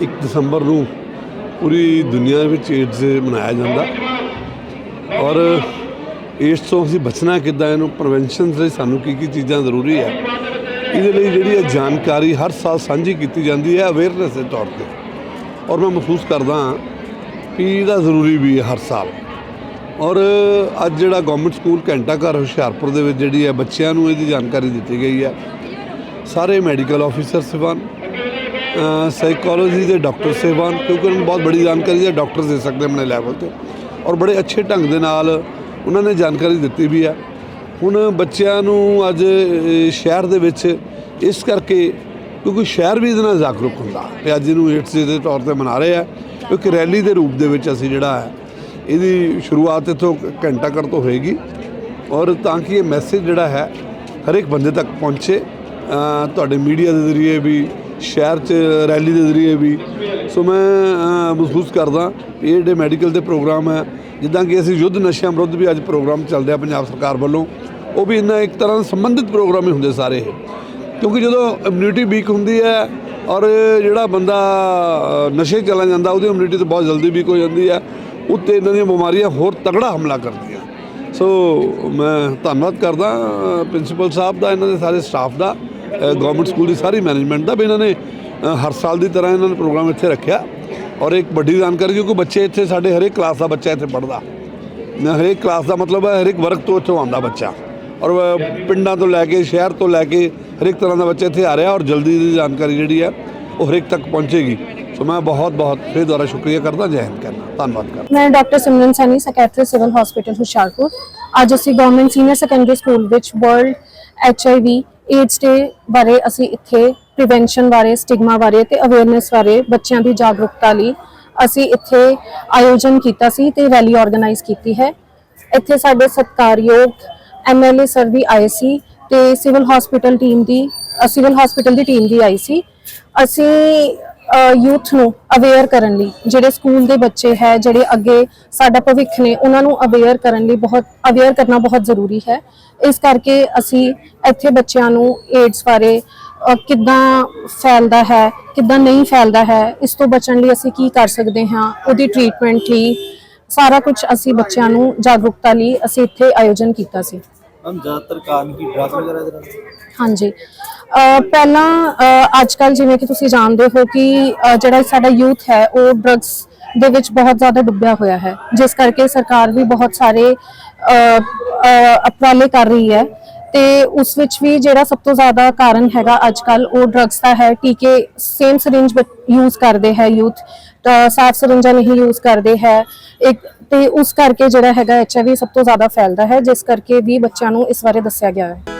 1 ਦਸੰਬਰ ਨੂੰ ਪੂਰੀ ਦੁਨੀਆ ਦੇ ਵਿੱਚ ਏਡਜ਼ ਮਨਾਇਆ ਜਾਂਦਾ। ਔਰ ਏਡਜ਼ ਤੋਂ ਅਸੀਂ ਬਚਣਾ ਕਿੱਦਾਂ, ਇਹਨੂੰ ਪ੍ਰੀਵੈਂਸ਼ਨ ਲਈ ਸਾਨੂੰ ਕੀ ਕੀ ਚੀਜ਼ਾਂ ਜ਼ਰੂਰੀ ਹੈ ਇਹਦੇ ਲਈ ਜਿਹੜੀ ਹੈ ਜਾਣਕਾਰੀ ਹਰ ਸਾਲ ਸਾਂਝੀ ਕੀਤੀ ਜਾਂਦੀ ਹੈ ਅਵੇਅਰਨੈਸ ਦੇ ਤੌਰ ਤੇ। ਔਰ ਮੈਂ ਮਹਿਸੂਸ ਕਰਦਾ ਹਾਂ ਕਿ ਇਹਦਾ ਜ਼ਰੂਰੀ ਵੀ ਹੈ ਹਰ ਸਾਲ। ਔਰ ਅੱਜ ਜਿਹੜਾ ਗਵਰਨਮੈਂਟ ਸਕੂਲ ਘੰਟਾ ਘਰ ਹੁਸ਼ਿਆਰਪੁਰ ਦੇ ਵਿੱਚ ਜਿਹੜੀ ਹੈ ਬੱਚਿਆਂ ਨੂੰ ਇਹਦੀ ਜਾਣਕਾਰੀ ਦਿੱਤੀ ਗਈ ਹੈ। ਸਾਰੇ ਮੈਡੀਕਲ ਆਫੀਸਰ ਸਹਿਬਾਨ ਸਾਈਕੋਲੋਜੀ ਦੇ ਡਾਕਟਰ ਸਹਿਬਾਨ ਕਿਉਂਕਿ ਉਹਨਾਂ ਨੂੰ ਬਹੁਤ ਬੜੀ ਜਾਣਕਾਰੀ ਦੇ ਡਾਕਟਰ ਦੇ ਸਕਦੇ ਆਪਣੇ ਲੈਵਲ ਤੇ। ਔਰ ਬੜੇ ਅੱਛੇ ਢੰਗ ਦੇ ਨਾਲ ਉਹਨਾਂ ਨੇ ਜਾਣਕਾਰੀ ਦਿੱਤੀ ਵੀ ਹੈ। ਹੁਣ ਬੱਚਿਆਂ ਨੂੰ ਅੱਜ ਸ਼ਹਿਰ ਦੇ ਵਿੱਚ ਇਸ ਕਰਕੇ ਕਿਉਂਕਿ ਸ਼ਹਿਰ ਵੀ ਇਹਦੇ ਨਾਲ ਜਾਗਰੂਕ ਹੁੰਦਾ ਤੇ ਅੱਜ ਇਹਨੂੰ ਏਡਸ ਦੇ ਤੌਰ ਤੇ ਮਨਾ ਰਹੇ ਆ, ਕਿਉਂਕਿ ਰੈਲੀ ਦੇ ਰੂਪ ਦੇ ਵਿੱਚ ਅਸੀਂ ਜਿਹੜਾ ਹੈ, ਇਹਦੀ ਸ਼ੁਰੂਆਤ ਇੱਥੋਂ ਘੰਟਾ ਘਰ ਤੋਂ ਹੋਏਗੀ। ਔਰ ਤਾਂ ਕਿ ਇਹ ਮੈਸੇਜ ਜਿਹੜਾ ਹੈ ਹਰ ਇੱਕ ਬੰਦੇ ਤੱਕ ਪਹੁੰਚੇ। ਤੁਹਾਡੇ ਮੀਡੀਆ ਦੇ ਜ਼ਰੀਏ ਵੀ ਸ਼ਹਿਰ 'ਚ ਰੈਲੀ ਦੇ ਜ਼ਰੀਏ ਵੀ। ਸੋ ਮੈਂ ਮਹਿਸੂਸ ਕਰਦਾ, ਇਹ ਜਿਹੜੇ ਮੈਡੀਕਲ ਦੇ ਪ੍ਰੋਗਰਾਮ ਹੈ, ਜਿੱਦਾਂ ਕਿ ਅਸੀਂ ਯੁੱਧ ਨਸ਼ਿਆਂ ਵਿਰੁੱਧ ਵੀ ਅੱਜ ਪ੍ਰੋਗਰਾਮ ਚੱਲ ਰਿਹਾ ਪੰਜਾਬ ਸਰਕਾਰ ਵੱਲੋਂ, ਉਹ ਵੀ ਇਹਨਾਂ ਇੱਕ ਤਰ੍ਹਾਂ ਸੰਬੰਧਿਤ ਪ੍ਰੋਗਰਾਮ ਹੀ ਹੁੰਦੇ ਸਾਰੇ ਇਹ। ਕਿਉਂਕਿ ਜਦੋਂ ਇਮਿਊਨਿਟੀ ਵੀਕ ਹੁੰਦੀ ਹੈ ਔਰ ਜਿਹੜਾ ਬੰਦਾ ਨਸ਼ੇ ਚਲਾ ਜਾਂਦਾ, ਉਹਦੀ ਇਮਿਊਨਿਟੀ ਤਾਂ ਬਹੁਤ ਜਲਦੀ ਵੀਕ ਹੋ ਜਾਂਦੀ ਹੈ, ਉੱਤੇ ਇਹਨਾਂ ਦੀਆਂ ਬਿਮਾਰੀਆਂ ਹੋਰ ਤਗੜਾ ਹਮਲਾ ਕਰਦੀਆਂ। ਸੋ ਮੈਂ ਧੰਨਵਾਦ ਕਰਦਾ ਪ੍ਰਿੰਸੀਪਲ ਸਾਹਿਬ ਦਾ, ਇਹਨਾਂ ਦੇ ਸਾਰੇ ਸਟਾਫ ਦਾ। ਗਵਰਨਮੈਂਟ ਸਕੂਲ ਦੀ ਸਾਰੀ ਮੈਨੇਜਮੈਂਟ ਦਾ ਵੀ ਇਹਨਾਂ ਨੇ ਹਰ ਸਾਲ ਦੀ ਤਰ੍ਹਾਂ ਇਹਨਾਂ ਨੇ ਪ੍ਰੋਗਰਾਮ ਇੱਥੇ ਰੱਖਿਆ। ਔਰ ਇੱਕ ਵੱਡੀ ਜਾਣਕਾਰੀ ਕਿਉਂਕਿ ਬੱਚੇ ਇੱਥੇ ਸਾਡੇ ਹਰੇਕ ਕਲਾਸ ਦਾ ਬੱਚਾ ਇੱਥੇ ਪੜ੍ਹਦਾ। ਹਰੇਕ ਕਲਾਸ ਦਾ ਮਤਲਬ ਹੈ ਹਰੇਕ ਵਰਗ ਤੋਂ ਇੱਥੋਂ ਆਉਂਦਾ ਬੱਚਾ। ਔਰ ਪਿੰਡਾਂ ਤੋਂ ਲੈ ਕੇ, ਸ਼ਹਿਰ ਤੋਂ ਲੈ ਕੇ ਹਰੇਕ ਤਰ੍ਹਾਂ ਦਾ ਬੱਚਾ ਇੱਥੇ ਆ ਰਿਹਾ ਔਰ ਜਲਦੀ ਦੀ ਜਾਣਕਾਰੀ ਜਿਹੜੀ ਹੈ ਉਹ ਹਰੇਕ ਤੱਕ ਪਹੁੰਚੇਗੀ। ਸੋ ਮੈਂ ਬਹੁਤ ਬਹੁਤ ਫਿਰ ਦੁਬਾਰਾ ਸ਼ੁਕਰੀਆ ਕਰਦਾ, ਜੈ ਹਿੰਦ ਕਰਨਾ। ਧੰਨਵਾਦ ਕਰਦਾ। ਮੈਂ doctor Simran Saini secretary civil hospital Hoshiarpur. ਅੱਜ ਅਸੀਂ ਗਵਰਨਮੈਂਟ ਸੀਨੀਅਰ ਸੈਕੰਡਰੀ ਸਕੂਲ ਵਿੱਚ ਵਰਲਡ ਐਚਆਈਵੀ ਏਜ ਡੇ ਬਾਰੇ ਅਸੀਂ ਇੱਥੇ ਪ੍ਰੀਵੈਂਸ਼ਨ ਬਾਰੇ ਸਟਿਗਮਾ ਬਾਰੇ ਤੇ ਅਵੇਅਰਨੈਸ ਬਾਰੇ ਬੱਚਿਆਂ ਦੀ ਜਾਗਰੂਕਤਾ ਲਈ ਅਸੀਂ ਇੱਥੇ ਆਯੋਜਨ ਕੀਤਾ ਸੀ ਤੇ ਰੈਲੀ ਆਰਗੇਨਾਈਜ਼ ਕੀਤੀ ਹੈ। ਇੱਥੇ ਸਾਡੇ ਸਤਿਕਾਰਯੋਗ ਐਮਐਲਏ ਸਰ ਵੀ ਆਏ ਸੀ ਤੇ ਸਿਵਲ ਹਸਪੀਟਲ ਟੀਮ ਦੀ ਸਿਵਲ ਹਸਪੀਟਲ ਦੀ ਟੀਮ ਵੀ ਆਈ ਸੀ। ਅਸੀਂ ਯੂਥ ਨੂੰ ਅਵੇਅਰ ਕਰਨ ਲਈ, ਜਿਹੜੇ ਸਕੂਲ ਦੇ ਬੱਚੇ ਹੈ, ਜਿਹੜੇ ਅੱਗੇ ਸਾਡਾ ਭਵਿੱਖ ਨੇ, ਉਹਨਾਂ ਨੂੰ ਅਵੇਅਰ ਕਰਨ ਲਈ ਬਹੁਤ ਅਵੇਅਰ ਕਰਨਾ ਬਹੁਤ ਜ਼ਰੂਰੀ ਹੈ। ਇਸ ਕਰਕੇ ਅਸੀਂ ਇੱਥੇ ਬੱਚਿਆਂ ਨੂੰ ਏਡਸ ਬਾਰੇ ਕਿੱਦਾਂ ਫੈਲਦਾ ਹੈ, ਕਿੱਦਾਂ ਨਹੀਂ ਫੈਲਦਾ ਹੈ, ਇਸ ਤੋਂ ਬਚਣ ਲਈ ਅਸੀਂ ਕੀ ਕਰ ਸਕਦੇ ਹਾਂ, ਉਹਦੀ ਟ੍ਰੀਟਮੈਂਟ ਲਈ ਸਾਰਾ ਕੁਝ ਅਸੀਂ ਬੱਚਿਆਂ ਨੂੰ ਜਾਗਰੂਕਤਾ ਲਈ ਅਸੀਂ ਇੱਥੇ ਆਯੋਜਨ ਕੀਤਾ ਸੀ। ਹਮ ਜ਼ਿਆਦਾਤਰ ਕਾਰਨ ਕੀ, ਡਰੱਗ ਵਗੈਰਾ ਦੇ ਨਾਲ? ਹਾਂਜੀ। ਪਹਿਲਾਂ ਅੱਜ ਕੱਲ ਜਿਵੇਂ ਕਿ ਤੁਸੀਂ ਜਾਣਦੇ ਹੋ ਕਿ ਜਿਹੜਾ ਸਾਡਾ ਯੂਥ ਹੈ, ਉਹ ਡਰੱਗਸ ਦੇ ਵਿੱਚ ਬਹੁਤ ਜ਼ਿਆਦਾ ਡੁੱਬਿਆ ਹੋਇਆ ਹੈ। ਜਿਸ ਕਰਕੇ ਸਰਕਾਰ ਵੀ ਬਹੁਤ ਸਾਰੇ ਅਪਰਾਲੇ ਕਰ ਰਹੀ ਹੈ। ਤੇ ਉਸ ਵਿੱਚ ਵੀ ਜਿਹੜਾ ਸਭ ਤੋਂ ਜ਼ਿਆਦਾ ਕਾਰਨ ਹੈਗਾ ਅੱਜ ਕੱਲ ਉਹ ਡਰੱਗਸ ਦਾ ਹੈ ਟੀਕੇ ਸੇਮ ਸਿਰਿੰਜ ਯੂਜ਼ ਕਰਦੇ ਹੈ ਯੂਥ ਤਾਂ ਸਾਫ਼ ਸਿਰਿੰਜਾਂ ਨਹੀਂ ਯੂਜ਼ ਕਰਦੇ ਹੈ। ਇੱਕ ਤੇ ਉਸ ਕਰਕੇ ਜਿਹੜਾ ਹੈਗਾ ਐਚਆਈਵੀ ਸਭ ਤੋਂ ਜ਼ਿਆਦਾ ਫੈਲਦਾ ਹੈ, ਜਿਸ ਕਰਕੇ ਵੀ ਬੱਚਿਆਂ ਨੂੰ ਇਸ ਬਾਰੇ ਦੱਸਿਆ ਗਿਆ ਹੈ।